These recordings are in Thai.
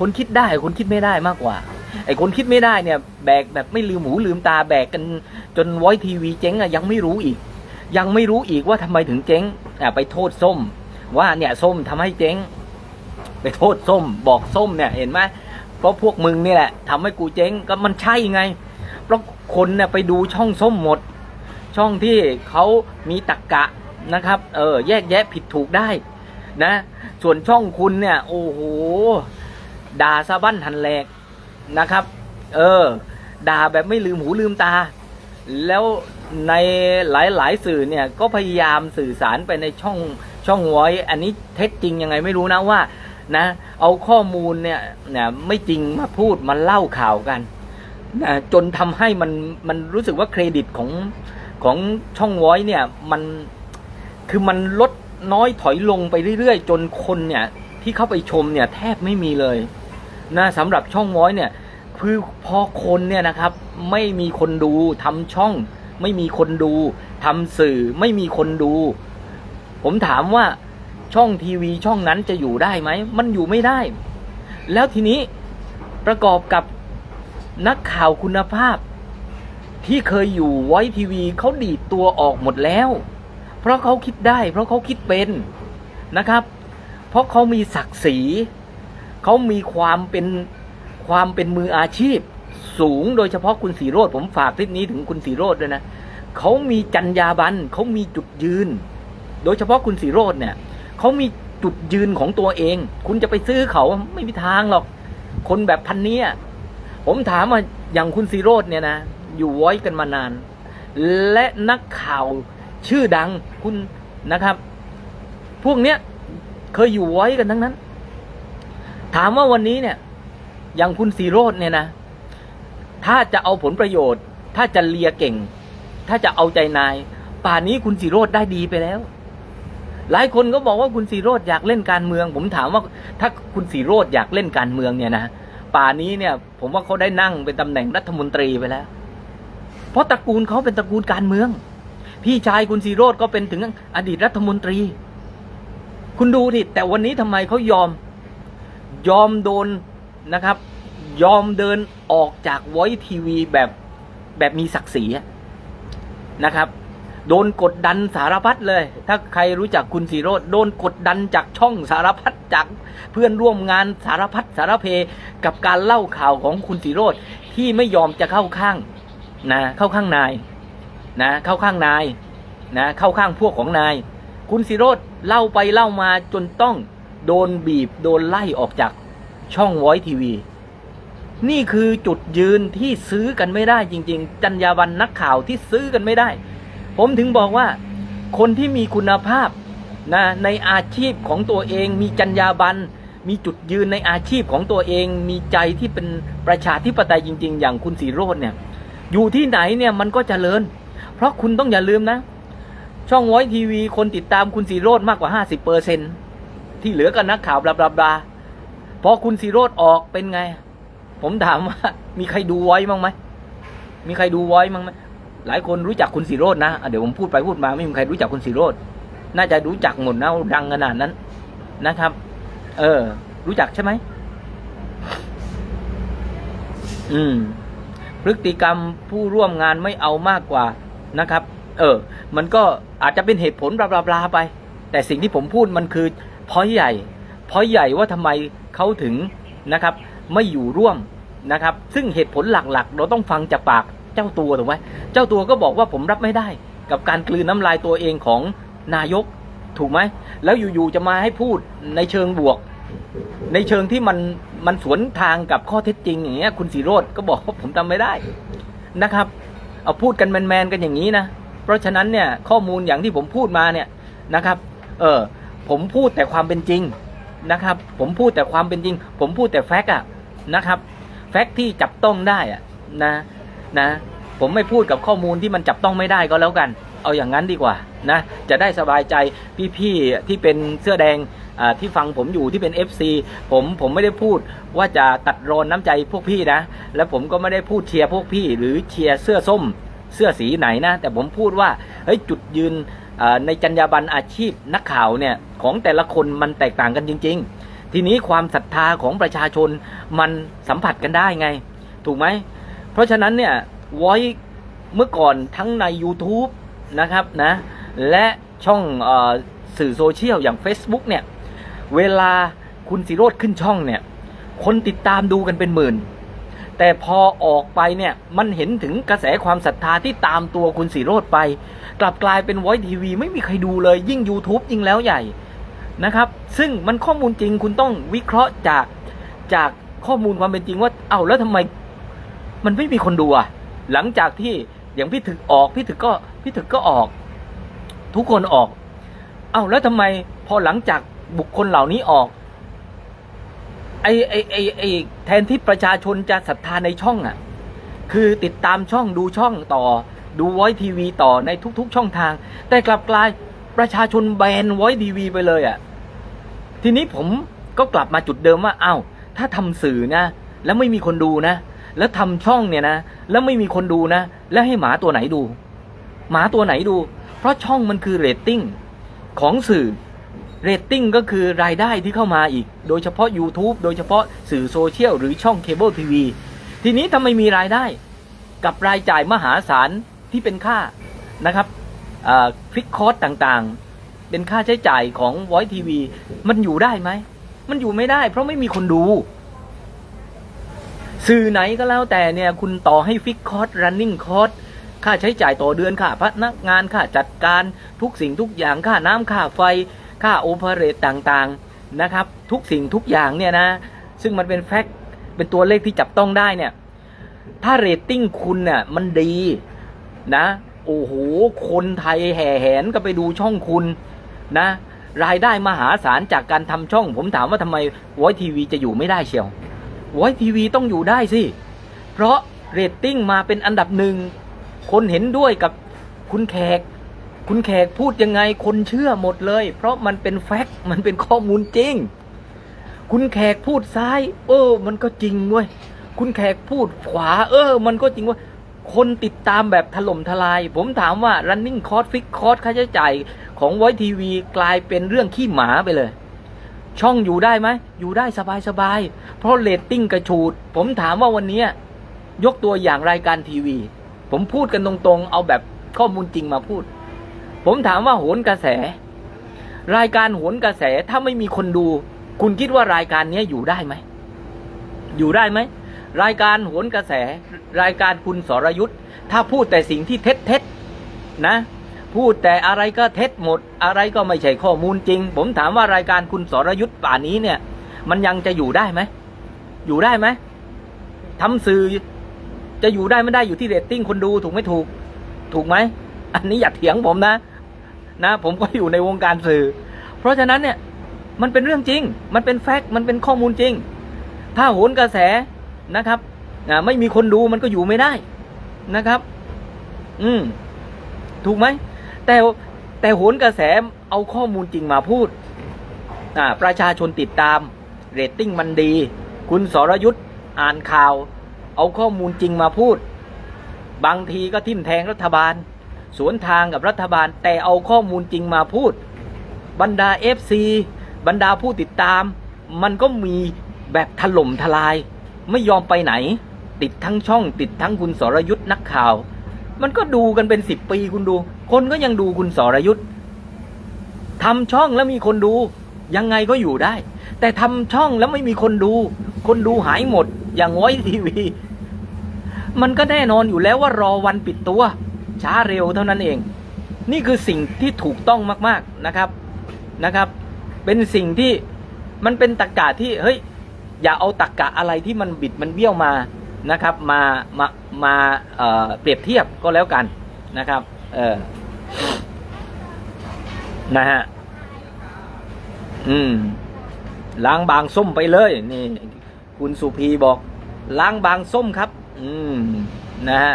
คนคิดได้คนคิดไม่ได้มากกว่า ไอ้คนคิดไม่ได้เนี่ย แบกแบบไม่ลืมหูลืมตาแบกกันจนไว้ทีวีเจ๊งอะยังไม่รู้อีก ยังไม่รู้อีกว่าทำไมถึงเจ๊งอะไปโทษส้ม ว่าเนี่ยส้มทำให้เจ๊ง ไปโทษส้ม บอกส้มเนี่ยเห็นไหมเพราะพวกมึงนี่แหละทำให้กูเจ๊งก็มันใช่ไง เพราะคนเนี่ยไปดูช่องส้มหมด ช่องที่เขามีตรกกะนะครับ เออ แยกแยะผิดถูกได้ นะ ส่วนช่องคุณเนี่ย โอ้โห ด่าซะบั้นหันแหลกนะครับ เออ ด่าแบบไม่ลืมหูลืมตา แล้วในหลายๆสื่อเนี่ยก็พยายามสื่อสารไปในช่องช่องไว้อันนี้เท็จจริงยังไงไม่รู้นะว่านะเอาข้อมูลเนี่ยเนี่ยไม่จริงมาพูดมาเล่าข่าวกันนะจนทำให้มันมันรู้สึกว่าเครดิตของของช่องไว้เนี่ยมันคือมันลดน้อยถอยลงไปเรื่อยๆ จนคนเนี่ยที่เข้าไปชมเนี่ยแทบไม่มีเลย นะสำหรับช่องไว้เนี่ยคือพอคนเนี่ยนะครับไม่มีคนดูทำช่อง ไม่มีคนดูทำสื่อไม่มีคนดู ผมถามว่าช่องทีวีช่องนั้นจะอยู่ได้ไหมมันอยู่ไม่ได้ แล้วทีนี้ประกอบกับนักข่าวคุณภาพ ที่เคยอยู่ไว้ทีวีเขาดีดตัวออกหมดแล้ว เพราะเขาคิดได้ เพราะเขาคิดเป็นนะครับ เพราะเขามีศักดิ์ศรี เขามีความเป็นความเป็นมืออาชีพสูงโดยเฉพาะคุณสีโรดผมฝากคลิปนี้ถึงคุณสีโรดด้วยนะเขามีจรรยาบรรณเขามีจุดยืน โดยเฉพาะคุณสีโรดเนี่ยเขามีจุดยืนของตัวเอง คุณจะไปซื้อเขาไม่มีทางหรอก คนแบบพันเนี้ยผมถามว่าอย่างคุณสีโรดเนี่ยนะอยู่ไว้กันมานาน และนักข่าวชื่อดังคุณนะครับ พวกเนี้ยเคยอยู่ไว้กันทั้งนั้น ถามว่าวันนี้เนี่ย อย่างคุณสีโรดเนี่ยนะ ถ้าจะเอาผลประโยชน์ ถ้าจะเลียเก่ง ถ้าจะเอาใจนาย ป่านนี้คุณสีโรดได้ดีไปแล้ว หลายคนก็บอกว่าคุณสีโรดอยากเล่นการเมือง ผมถามว่า ถ้าคุณสีโรดอยากเล่นการเมืองเนี่ยนะป่านนี้เนี่ย ผมว่าเขาได้นั่งเป็นตำแหน่งรัฐมนตรีไปแล้ว เพราะตระกูลเขาเป็นตระกูลการเมือง พี่ชายคุณสีโรดก็เป็นถึงอดีตรัฐมนตรี คุณดูดิแต่วันนี้ทำไมเขายอม ยอมโดนนะครับ ยอมเดินออกจากไวทีวีแบบแบบมีศักดิ์ศรีนะครับ โดนกดดันสารพัดเลย ถ้าใครรู้จักคุณสีโรดโดนกดดันจากช่องสารพัดจากเพื่อนร่วมงานสารพัดสารเพ กับการเล่าข่าวของคุณสีโรดที่ไม่ยอมจะเข้าข้างนะเข้าข้างนายนะเข้าข้างนายนะเข้าข้างพวกของนาย คุณสีโรดเล่าไปเล่ามาจนต้อง โดนบีบโดนไล่ออกจากช่องไวทีวี นี่คือจุดยืนที่ซื้อกันไม่ได้จริง ๆ จัญญาบันนักข่าวที่ซื้อกันไม่ได้ ผมถึงบอกว่า คนที่มีคุณภาพนะในอาชีพของตัวเองมีจัญญาบันมีจุดยืนในอาชีพของตัวเอง มีใจที่เป็นประชาธิปไตยจริง ๆ อย่างคุณสีโรดเนี่ย อยู่ที่ไหนเนี่ยมันก็เจริญ เพราะคุณต้องอย่าลืมนะ ช่องไวทีวีคนติดตามคุณสีโรดมากกว่า 50เปอร์เซ็น ที่เหลือก็นักข่าวบลาบลาบลาพอคุณสีโรดออกเป็นไง ผมถามว่า มีใครดูไว้มั้งไหมมีใครดูไว้มั้งไหมหลายคนรู้จักคุณสีโรดนะเดี๋ยวผมพูดไปพูดมาไม่มีใครรู้จักคุณสีโรดน่าจะรู้จักหมดนะดังขนาดนั้นนะครับ เออ รู้จักใช่ไหมอืม พฤติกรรมผู้ร่วมงานไม่เอามากกว่านะครับ เออ มันก็อาจจะเป็นเหตุผลบลาบลาไป แต่สิ่งที่ผมพูดมันคือ พอยใหญ่พอยใหญ่ว่าทำไมเขาถึงนะครับไม่อยู่ร่วมนะครับ ซึ่งเหตุผลหลักๆ เราต้องฟังจากปากเจ้าตัวถูกไหมเจ้าตัวก็บอกว่าผมรับไม่ได้ กับการกลืนน้ำลายตัวเองของนายกถูกไหมแล้วอยู่ๆจะมาให้พูดในเชิงบวก ในเชิงที่มันมันสวนทางกับข้อเท็จจริงอย่างเงี้ยคุณสีโรดก็บอกว่าผมทำไม่ได้นะครับเอาพูดกันแมนๆกันอย่างนี้นะเพราะฉะนั้นเนี่ยข้อมูลอย่างที่ผมพูดมาเนี่ยนะครับ เออ ผมพูดแต่ความเป็นจริงนะครับ ผมพูดแต่ความเป็นจริง ผมพูดแต่แฟกต์อะนะครับ แฟกต์ที่จับต้องได้อะนะนะ ผมไม่พูดกับข้อมูลที่มันจับต้องไม่ได้ก็แล้วกัน เอาอย่างนั้นดีกว่านะจะได้สบายใจพี่ๆที่เป็นเสื้อแดงที่ฟังผมอยู่ที่เป็น FC ผมผมไม่ได้พูดว่าจะตัดรอนน้ำใจพวกพี่นะ และผมก็ไม่ได้พูดเชียร์พวกพี่ หรือเชียร์เสื้อส้มเสื้อสีไหนนะ แต่ผมพูดว่าเฮ้ยจุดยืน ในจรรยาบรรณอาชีพนักข่าวเนี่ยของแต่ละคนมันแตกต่างกันจริง ๆ ทีนี้ความศรัทธาของประชาชนมันสัมผัสกันได้ไง ถูกไหม เพราะฉะนั้นเนี่ยไว้เมื่อก่อนทั้งใน YouTube นะครับนะและช่องอสื่อโซเชียลอย่าง Facebook เนี่ย เวลาคุณสิโรธขึ้นช่องเนี่ย คนติดตามดูกันเป็นหมื่น แต่พอออกไปเนี่ยมันเห็นถึงกระแสความศรัทธาที่ตามตัวคุณสีโรธไป กลับกลายเป็นไวทีวีไม่มีใครดูเลย ยิ่ง YouTube ยิ่งแล้วใหญ่นะครับ ซึ่งมันข้อมูลจริงคุณต้องวิเคราะห์จากจากข้อมูลความเป็นจริงว่าเอ้าแล้วทำไมมันไม่มีคนดูอะหลังจากที่อย่างพี่ถึกออกพี่ถึกก็พี่ถึกก็ออก ทุกคนออก เอ้าแล้วทำไมพอหลังจากบุคคลเหล่านี้ออก ไอไอไอไอแทนที่ประชาชนจะศรัทธาในช่องอะ คือติดตามช่องดูช่องต่อ ดูไวทีวีต่อในทุก ๆ ช่องทาง แต่กลับกลายประชาชนแบนไวทีวีไปเลยอะ ทีนี้ผมก็กลับมาจุดเดิมว่าอ้าวถ้าทำสื่อนะ แล้วไม่มีคนดูนะ แล้วทำช่องเนี่ยนะ แล้วไม่มีคนดูนะ แล้วให้หมาตัวไหนดู หมาตัวไหนดู เพราะช่องมันคือเรตติ้งของสื่อ เรตติ้งก็คือรายได้ที่เข้ามาอีก โดยเฉพาะ YouTube โดยเฉพาะสื่อโซเชียลหรือช่องเคเบิลทีวี ทีนี้ถ้าไมมีรายได้ กับรายจ่ายมหาศาลที่เป็นค่านะครับฟิกคอร์สต่างๆ เป็นค่าใช้จ่ายของ Voice TV มันอยู่ได้ไหม มันอยู่ไม่ได้ เพราะไม่มีคนดู สื่อไหนก็แล้วแต่เนี่ยคุณต่อให้ฟิกคอร์ส running คอร์สค่าใช้จ่ายต่อเดือนค่าพนักงานค่าจัดการทุกสิ่งทุกอย่างค่าน้ำค่าไฟ ค่าโอเปเรตต่างๆนะครับ ทุกสิ่งทุกอย่างเนี่ยนะ ซึ่งมันเป็นแฟกต์เป็นตัวเลขที่จับต้องได้เนี่ย ถ้าเรตติ้งคุณเนี่ยมันดีนะ โอ้โห คนไทยแห่แหนก็ไปดูช่องคุณนะ รายได้มหาศาลจากการทำช่อง ผมถามว่าทำไมวอยทีวีจะอยู่ไม่ได้เชียววอยทีวีต้องอยู่ได้สิ เพราะเรตติ้งมาเป็นอันดับหนึ่ง คนเห็นด้วยกับคุณแขก คุณแขกพูดยังไงคนเชื่อหมดเลย เพราะมันเป็นแฟกต์มันเป็นข้อมูลจริง คุณแขกพูดซ้าย เออ มันก็จริงเว้ยคุณแขกพูดขวา เออ มันก็จริงว่า คนติดตามแบบถล่มทลาย ผมถามว่า running cost fix cost ค่าใช้จ่ายของไวทีวีกลายเป็นเรื่องขี้หมาไปเลย ช่องอยู่ได้ไหม อยู่ได้สบายสบายๆเพราะเรตติ้งกระชูด ผมถามว่าวันนี้ยกตัวอย่างรายการทีวี ผมพูดกันตรงๆ เอาแบบข้อมูลจริงมาพูด ผมถามว่าโหนกระแส รายการโหนกระแสถ้าไม่มีคนดู คุณคิดว่ารายการนี้อยู่ได้ไหม อยู่ได้ไหม รายการโหนกระแส รายการคุณสรยุทธ์ถ้าพูดแต่สิ่งที่เท็จเท็จนะ พูดแต่อะไรก็เท็จหมด อะไรก็ไม่ใช่ข้อมูลจริง ผมถามว่ารายการคุณสรยุทธ์ป่านนี้เนี่ย มันยังจะอยู่ได้ไหม อยู่ได้ไหมทำสื่อจะอยู่ได้ไม่ได้อยู่ที่เรตติ้งคนดูถูกไม่ถูก ถูกไหม อันนี้อย่าเถียงผมนะ นะผมก็อยู่ในวงการสื่อ เพราะฉะนั้นเนี่ยมันเป็นเรื่องจริง มันเป็นแฟกต์มันเป็นข้อมูลจริง ถ้าโหนกระแสนะครับไม่มีคนดูมันก็อยู่ไม่ได้นะครับ อืม ถูกไหม แต่แต่โหนกระแสเอาข้อมูลจริงมาพูดอ่าประชาชนติดตาม เรตติ้งมันดี คุณสรยุทธ์อ่านข่าว เอาข้อมูลจริงมาพูด บางทีก็ทิ่มแทงรัฐบาล สวนทางกับรัฐบาล แต่เอาข้อมูลจริงมาพูด บรรดา FC บรรดาผู้ติดตาม มันก็มีแบบถล่มทลาย ไม่ยอมไปไหน ติดทั้งช่อง ติดทั้งคุณสรยุทธ์นักข่าว มันก็ดูกันเป็นสิบปีคุณดู คนก็ยังดูคุณสรยุทธ์ทำช่องแล้วมีคนดู ยังไงก็อยู่ได้ แต่ทำช่องแล้วไม่มีคนดู คนดูหายหมด อย่างไว้ทีวี มันก็แน่นอนอยู่แล้วว่ารอวันปิดตัว ช้าเร็วเท่านั้นเอง นี่คือสิ่งที่ถูกต้องมากๆนะครับนะครับ เป็นสิ่งที่มันเป็นตรกกะที่เฮ้ยอย่าเอาตรกกะอะไรที่มันบิดมันเบี้ยวมานะครับมามามาเอ่อเปรียบเทียบก็แล้วกันนะครับเออนะฮะอืมล้างบางส้มไปเลยนี่ คุณสุพีบอก ล้างบางส้มครับ อืม นะฮะ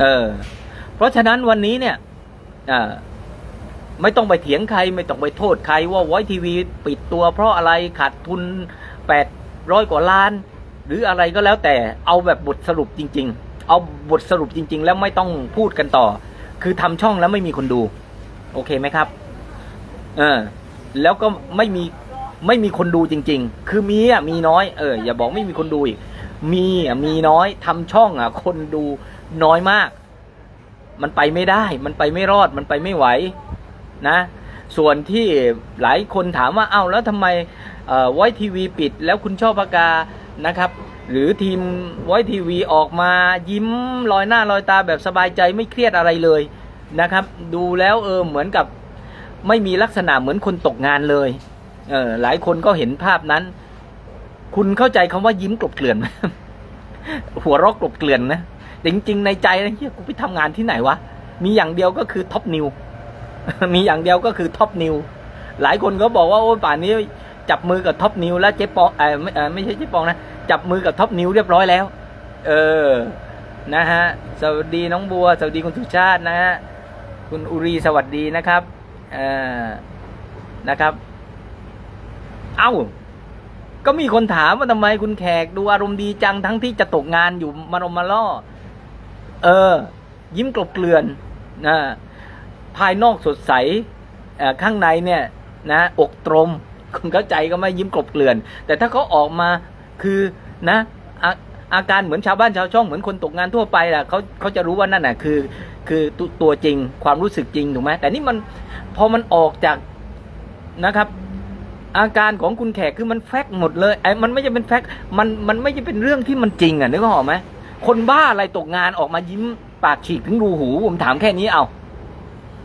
เออ เพราะฉะนั้นวันนี้เนี่ยไม่ต้องไปเถียงใคร ไม่ต้องไปโทษใครว่าไวทีวีปิดตัวเพราะอะไรขาดทุนแปดร้อยกว่าล้าน หรืออะไรก็แล้วแต่เอาแบบบทสรุปจริง ๆ เอาบทสรุปจริง ๆ แล้วไม่ต้องพูดกันต่อ คือทำช่องแล้วไม่มีคนดู โอเคไหมครับ เออ แล้วก็ไม่มีไม่มีคนดูจริง ๆ คือมีอะมีน้อย เอออย่าบอกไม่มีคนดูอีก มีอะมีน้อยทำช่องอะ คนดู น้อยมาก มันไปไม่ได้ มันไปไม่รอด มันไปไม่ไหวนะ ส่วนที่หลายคนถามว่า เอ้าแล้วทำไมไว้ทีวีปิดแล้วคุณชอบปากานะครับ หรือทีมไว้ทีวีออกมายิ้มลอยหน้าลอยตาแบบสบายใจไม่เครียดอะไรเลยนะครับ ดูแล้วเออเหมือนกับไม่มีลักษณะเหมือนคนตกงานเลยเออหลายคนก็เห็นภาพนั้น คุณเข้าใจคำว่ายิ้มกลบเกลื่อนไหมหัวเรอกกลบเกลื่อนนะ จริง ๆ ในใจนะเฮียกูไปทำงานที่ไหนวะ มีอย่างเดียวก็คือท็อปนิว มีอย่างเดียวก็คือท็อปนิว หลายคนก็บอกว่าโอ้ป่านนี้จับมือกับท็อปนิวแล้วเจ๊ปองเออไม่เออไม่ใช่เจ๊ปองนะ จับมือกับท็อปนิวเรียบร้อยแล้ว เออ นะฮะ สวัสดีน้องบัว สวัสดีคุณทุชาตินะฮะ คุณอุรีสวัสดีนะครับ เออนะครับ เอ้า ก็มีคนถามว่าทำไมคุณแขกดูอารมณ์ดีจังทั้งที่จะตกงานอยู่มารมมาล่อ เออ ยิ้มกลบเกลื่อนนะภายนอกสดใสข้างในเนี่ยนะอกตรมคุณเข้าใจก็ไม่ยิ้มกลบเกลื่อน แต่ถ้าเขาออกมาคือนะอาอาการเหมือนชาวบ้านชาวช่องเหมือนคนตกงานทั่วไปแหละเขาเขาจะรู้ว่านั่นน่ะคือ คือต,ตัวจริงความรู้สึกจริงถูกไหมแต่นี่มันพอมันออกจากนะครับอาการของคุณแขกคือมันแฟกหมดเลยไอ้มันไม่ใช่เป็นแฟกมันมันไม่ใช่เป็นเรื่องที่มันจริงอะนึกออกไหม คนบ้าอะไรตกงานออกมายิ้มปากฉีกถึงรูหู ผมถามแค่นี้เอา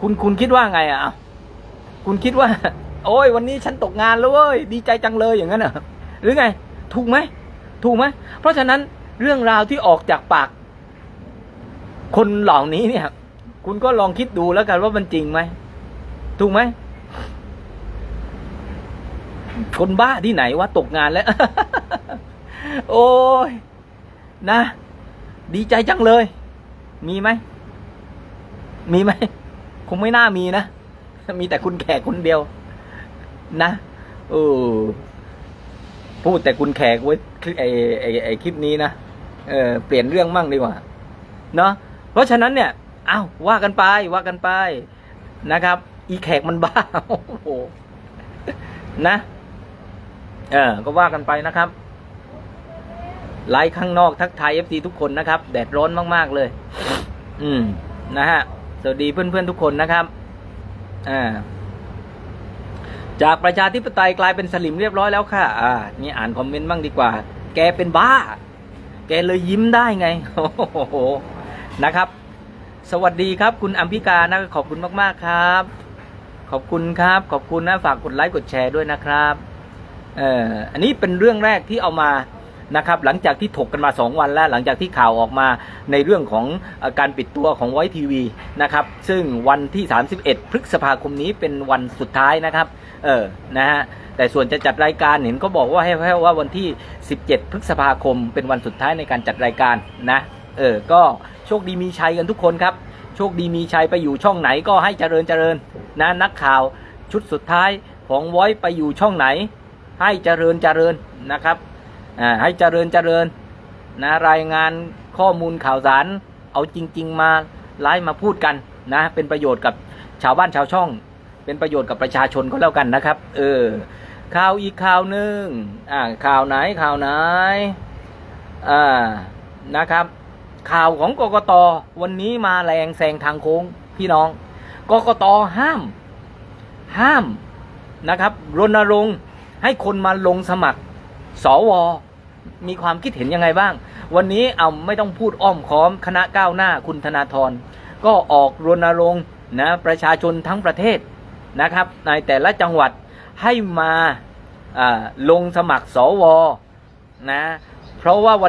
คุณคุณคิดว่าไงอะเอาคุณคิดว่า โอ้ยวันนี้ฉันตกงานแล้วเว้ยดีใจจังเลยอย่างนั้นเหรอหรือไง ถูกไหมถูกไหมเพราะฉะนั้นเรื่องราวที่ออกจากปาก คนเหล่านี้เนี่ย คุณก็ลองคิดดูแล้วกันว่ามันจริงไหมถูกไหมคนบ้าที่ไหนว่าตกงานแล้ว โอ้ยนะ ดีใจจังเลย มีไหม มีไหม คงไม่น่ามีนะ มีแต่คุณแขกคนเดียว นะเออพูดแต่คุณแขกไว้ไอไอไอคลิปนี้นะเออเปลี่ยนเรื่องมั่งดีกว่า เนาะเพราะฉะนั้นเนี่ยอ้าวว่ากันไปว่ากันไปนะครับ อีแขกมันบ้าโอ้โหนะ เออก็ว่ากันไปนะครับ ไลฟ์ข้างนอกทักทายเอฟซีทุกคนนะครับ แดดร้อนมากๆเลย อืม นะฮะ สวัสดีเพื่อนๆทุกคนนะครับ อ่า จากประชาธิปไตยกลายเป็นสลิมเรียบร้อยแล้วค่ะ อ่า นี่อ่านคอมเมนต์บ้างดีกว่า แกเป็นบ้า แกเลยยิ้มได้ไง โอ้โห นะครับ สวัสดีครับ คุณอัมพิกานะขอบคุณมากๆครับ ขอบคุณครับ ขอบคุณนะ ฝากกดไลค์กดแชร์ด้วยนะครับ เอ่อ อันนี้เป็นเรื่องแรกที่เอามา นะครับหลังจากที่ถกกันมา 2 วันแล้ว หลังจากที่ข่าวออกมาในเรื่องของการปิดตัวของไวทีวีนะครับซึ่งวันที่ 31 พฤษภาคมนี้เป็นวันสุดท้ายนะครับเออนะฮะแต่ส่วนจะจัดรายการเห็นเขาบอกว่าให้ให้ว่าวันที่ 17 พฤษภาคม เป็นวันสุดท้ายในการจัดรายการนะเออก็โชคดีมีชัยกันทุกคนครับโชคดีมีชัยไปอยู่ช่องไหนก็ให้เจริญเจริญนะนักข่าวชุดสุดท้ายของไว้ไปอยู่ช่องไหน ให้เจริญเจริญนะครับ ให้เจริญเจริญนะรายงานข้อมูลข่าวสาร เอาจริง ๆ มาไลฟ์มาพูดกันนะเป็นประโยชน์กับชาวบ้านชาวช่อง เป็นประโยชน์กับประชาชนก็แล้วกันนะครับ เออข่าวอีกข่าวหนึ่งอ่าข่าวไหนข่าวไหนอ่านะครับ ข่าวของกกตวันนี้มาแรงแซงทางโค้งพี่น้องกกตห้าม ห้ามนะครับรณรงค์ให้คนมาลงสมัคร สวมีความคิดเห็นยังไงบ้าง วันนี้เอาไม่ต้องพูดอ้อมค้อม คณะก้าวหน้าคุณธนาธรก็ออกรณรงค์นะประชาชนทั้งประเทศนะครับ ในแต่ละจังหวัดให้มาอ่าลงสมัครสวนะเพราะว่าวัน